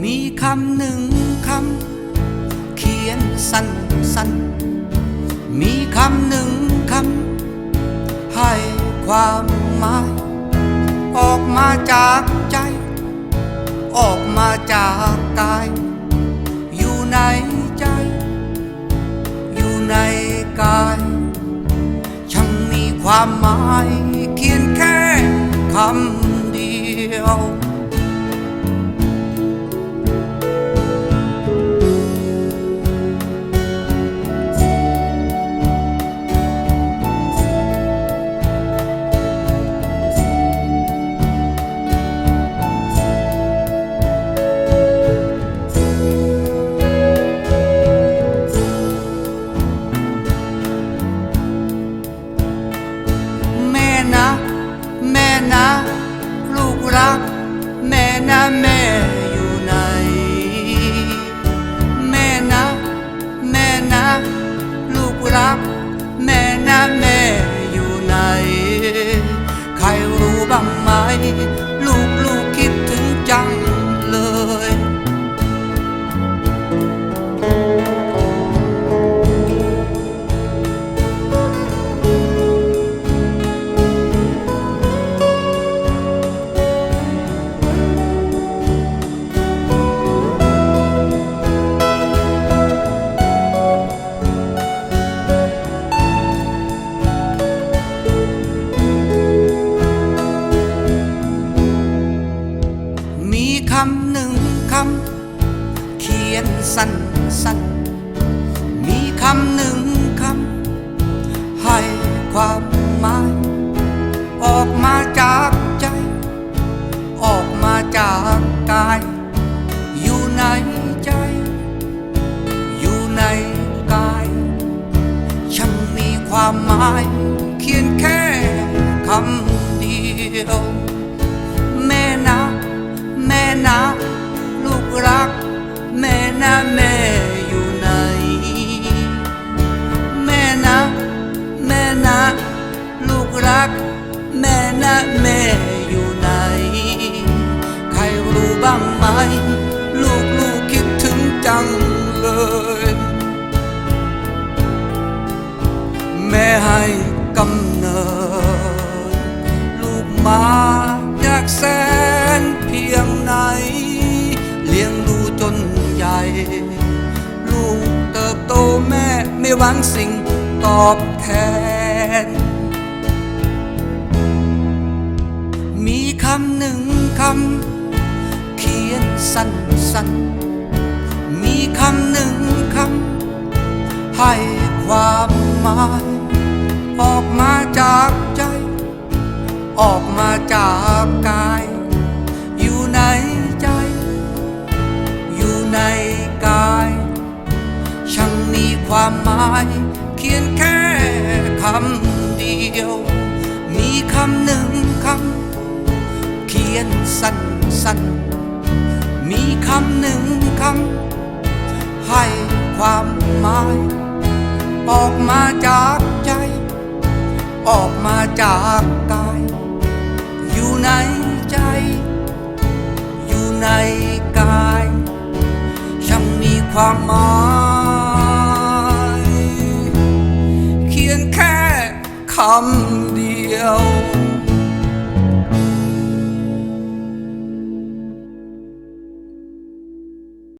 มีคำหนึ่งคำเขียนสั้นสั้นมีคำหนึ่งคำให้ความหมาย ออกมาจากใจ ออกมาจากกาย อยู่ในใจ อยู่ในกายช่างมีความหมาย เขียนแค่คำเดียว คำหนึ่งคำเขียนสั้นสั้นมีคำหนึ่งคำให้ความหมาย ออกมาจากใจ ออกมาจากกาย อยู่ในใจ อยู่ในกายช่างมีความหมาย เขียนแค่คำเดียว หวังสิ่งตอบแทน มีคำหนึ่งคำเขียนสั้นสั้นมีคำหนึ่งคำให้ความหมายออกมาจากใจ ออกมาจากกาย ความหมายเขียนแค่คำเดียว มีคำหนึ่งคำเขียนสั้นสั้นมีคำหนึ่งคำให้ความหมาย ออกมาจากใจ ออกมาจากกาย อยู่ในใจ อยู่ในกาย ช่างมีความหมายำเดียว